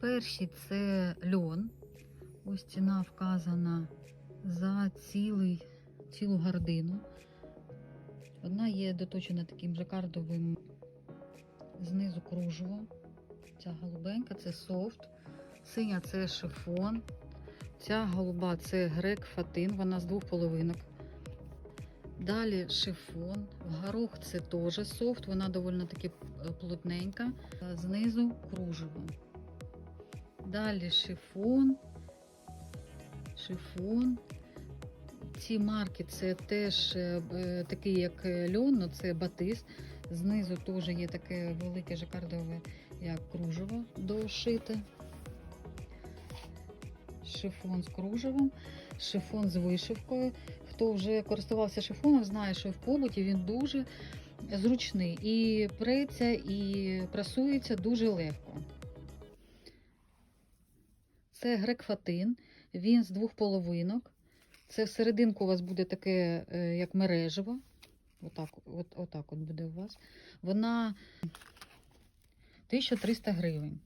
Перші це льон. Ось ціна вказана за цілий, цілу гардину. Одна є доточена таким жакардовим знизу кружево. Ця голубенька це софт, синя це шифон. Ця голуба це грек фатин, вона з двох половинок. Далі шифон, горох це теж софт, вона доволі таки е, плотненька. Знизу кружево. Далі шифон. Шифон. Ці марки це теж е, е, такий, як е, льон, але це батист. Знизу теж є таке велике жакардове, як кружево дошите. Шифон з кружевом, шифон з вишивкою. Хто вже користувався шифоном, знає, що в побуті він дуже зручний і преться, і прасується дуже легко. Це грекфатин, він з двох половинок. Це всерединку у вас буде таке, е, як мережево. Отак, от, отак от буде у вас. Вона 1300 гривень.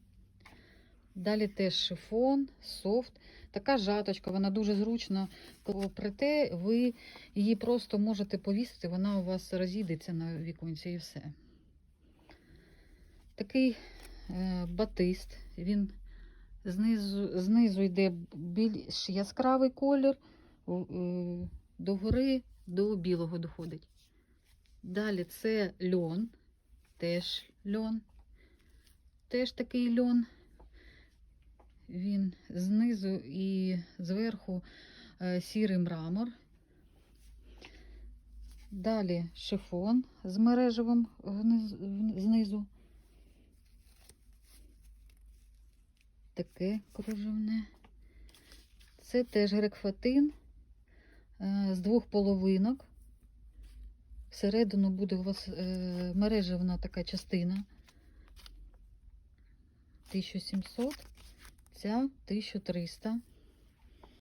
Далі теж шифон, софт. Така жаточка, вона дуже зручна. Прите, ви її просто можете повісити, вона у вас розійдеться на віконці і все. Такий е, батист, він знизу, знизу йде більш яскравий колір, е, до гори до білого доходить. Далі це льон, теж льон, теж такий льон. Він знизу і зверху е, сірий мрамор. Далі шифон з мережевим знизу. Таке кружевне. Це теж грекфатин е, з двох половинок. Всередину буде у вас е, мережевна така частина. 1700, ця 1300.